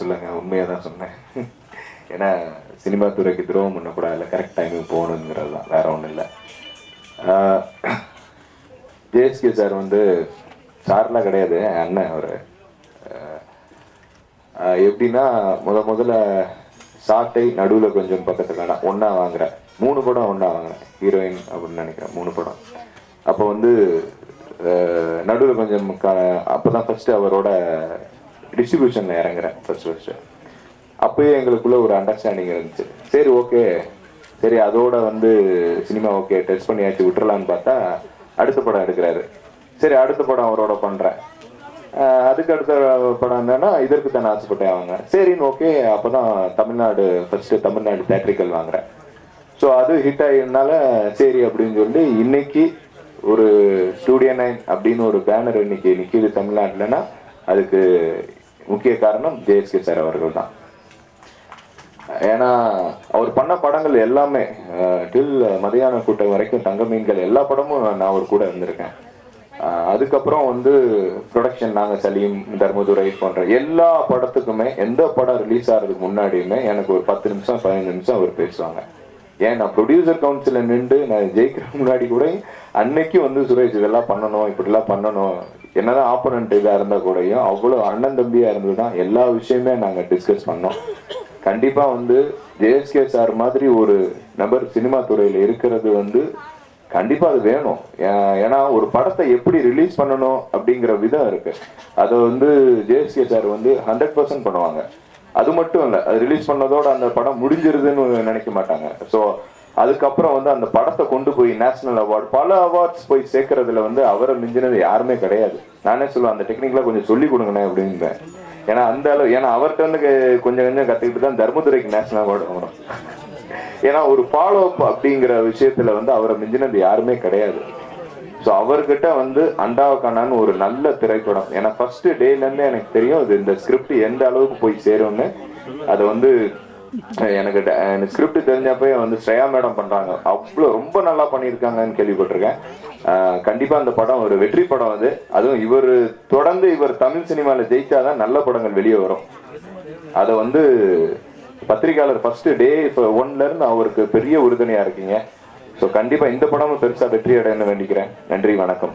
சொல்லுங்கள் உண்மையாக தான் சொன்னேன். ஏன்னா சினிமா துறைக்கு துரோகம் பண்ணக்கூடாது கரெக்ட் டைமுக்கு போகணுங்கிறது தான் வேற ஒன்றும் இல்லை. ஜேஎஸ்கே சார் வந்து சார்லாம் கிடையாது என் அண்ணன் அவர். எப்படின்னா முத முதல்ல சாட்டை நடுவில் கொஞ்சம் பக்கத்தில் வேணாம் ஒன்றா வாங்குறேன். மூணு படம் ஒன்றா வாங்கினேன் ஹீரோயின் அப்படின்னு நினைக்கிறேன் மூணு படம். அப்போ வந்து நடுவில் கொஞ்சம் க அப்போ தான் ஃபஸ்ட்டு அவரோட டிஸ்ட்ரிபியூஷனில் இறங்குறேன் ஃபர்ஸ்ட் ஃபஸ்ட்டு அப்போயே எங்களுக்குள்ள ஒரு அண்டர்ஸ்டாண்டிங் இருந்துச்சு. சரி ஓகே சரி அதோட வந்து சினிமா ஓகே டெஸ்ட் பண்ணியாச்சு விட்டுறலான்னு பார்த்தா அடுத்த படம் எடுக்கிறாரு. சரி அடுத்த படம் அவரோட பண்ணுறேன் அதுக்கு அடுத்த படம் என்னன்னா இதற்கு தான் ஆசைப்பட்டேன் அவங்க. சரின்னு ஓகே அப்போ தான் தமிழ்நாடு ஃபர்ஸ்ட் தமிழ்நாடு தேட்ரிக்கல் வாங்குறேன். ஸோ அது ஹிட் ஆகியதுனால சரி அப்படின்னு சொல்லி இன்னைக்கு ஒரு ஸ்டூடியோ நைன் அப்படின்னு ஒரு பேனர் இன்னைக்கு நிற்கிது தமிழ்நாட்டிலன்னா அதுக்கு முக்கிய காரணம் ஜேஎஸ்கே சார் அவர்கள் தான் ஏன்னா அவர் பண்ண படங்கள் எல்லாமே டில் மதியான கூட்டம் வரைக்கும் தங்க மீன்கள் எல்லா படமும் நான் அவர் கூட இருந்திருக்கேன். அதுக்கப்புறம் வந்து ப்ரொடக்ஷன் நாங்கள் சலீம் தர்மதுரை போன்ற எல்லா படத்துக்குமே எந்த படம் ரிலீஸ் ஆகிறதுக்கு முன்னாடியுமே எனக்கு ஒரு பத்து நிமிஷம் பதினஞ்சு நிமிஷம் அவர் பேசுவாங்க. ஏன் நான் ப்ரொடியூசர் கவுன்சிலில் நின்று நான் ஜெயிக்கிற முன்னாடி கூட அன்னைக்கு வந்து சுரேஷ் இதெல்லாம் பண்ணணும் இப்படிலாம் பண்ணணும் என்னதான் ஆப்போனண்ட் இதாக இருந்தால் கூடயும் அவ்வளோ அண்ணன் தம்பியாக இருந்து தான் எல்லா விஷயமே நாங்கள் டிஸ்கஸ் பண்ணோம். கண்டிப்பா வந்து ஜேஎஸ்கே சார் மாதிரி ஒரு நபர் சினிமா துறையில இருக்கிறது வந்து கண்டிப்பா அது வேணும். ஏன்னா ஒரு படத்தை எப்படி ரிலீஸ் பண்ணணும் அப்படிங்கிற விதம் இருக்கு. அதை வந்து ஜேஎஸ்கே சார் வந்து ஹண்ட்ரட் பர்சன்ட் பண்ணுவாங்க. அது மட்டும் இல்லை அது ரிலீஸ் பண்ணதோட அந்த படம் முடிஞ்சிருதுன்னு நினைக்க மாட்டாங்க. ஸோ அதுக்கப்புறம் வந்து அந்த படத்தை கொண்டு போய் நேஷனல் அவார்டு பல அவார்ட்ஸ் போய் சேர்க்கறதுல வந்து அவரை மிஞ்சினது யாருமே கிடையாது. நானே சொல்லுவேன் அந்த டெக்னிக்லாம் கொஞ்சம் சொல்லி கொடுங்கண்ணே அப்படின்பேன் ஏன்னா அந்த அளவு ஏன்னா அவர்கிட்ட வந்து கொஞ்சம் கொஞ்சம் கத்துக்கிட்டு தான் தர்மதுரைக்கு நேஷனல் அவார்டு வரும் ஏன்னா ஒரு ஃபாலோ அப் அப்படிங்கிற விஷயத்துல வந்து அவரை மிஞ்சினது யாருமே கிடையாது. ஸோ அவர்கிட்ட வந்து அண்டாவக்கானான்னு ஒரு நல்ல திரைப்படம். ஏன்னா ஃபர்ஸ்ட் டேல இருந்து எனக்கு தெரியும் இது இந்த ஸ்கிரிப்ட் எந்த அளவுக்கு போய் சேரும்னு. அதை வந்து எனக்கு எனக்கு ஸ்கிரிப்ட் தெரிஞ்சப்பே வந்து ஸ்ரேயா மேடம் பண்றாங்க. அவ்வளோ ரொம்ப நல்லா பண்ணியிருக்காங்கன்னு கேள்விப்பட்டிருக்கேன். கண்டிப்பா அந்த படம் ஒரு வெற்றி படம் அது. அதுவும் இவர் தொடர்ந்து இவர் தமிழ் சினிமாவில் ஜெயிச்சாதான் நல்ல படங்கள் வெளியே வரும். அதை வந்து பத்திரிகையாளர் ஃபர்ஸ்ட் டே இப்போ ஒன்ல இருந்து அவருக்கு பெரிய உறுதுணையா இருக்கீங்க. ஸோ கண்டிப்பா இந்த படமும் பெருசா வெற்றி அடையணும்னு வேண்டிக்கிறேன். நன்றி வணக்கம்.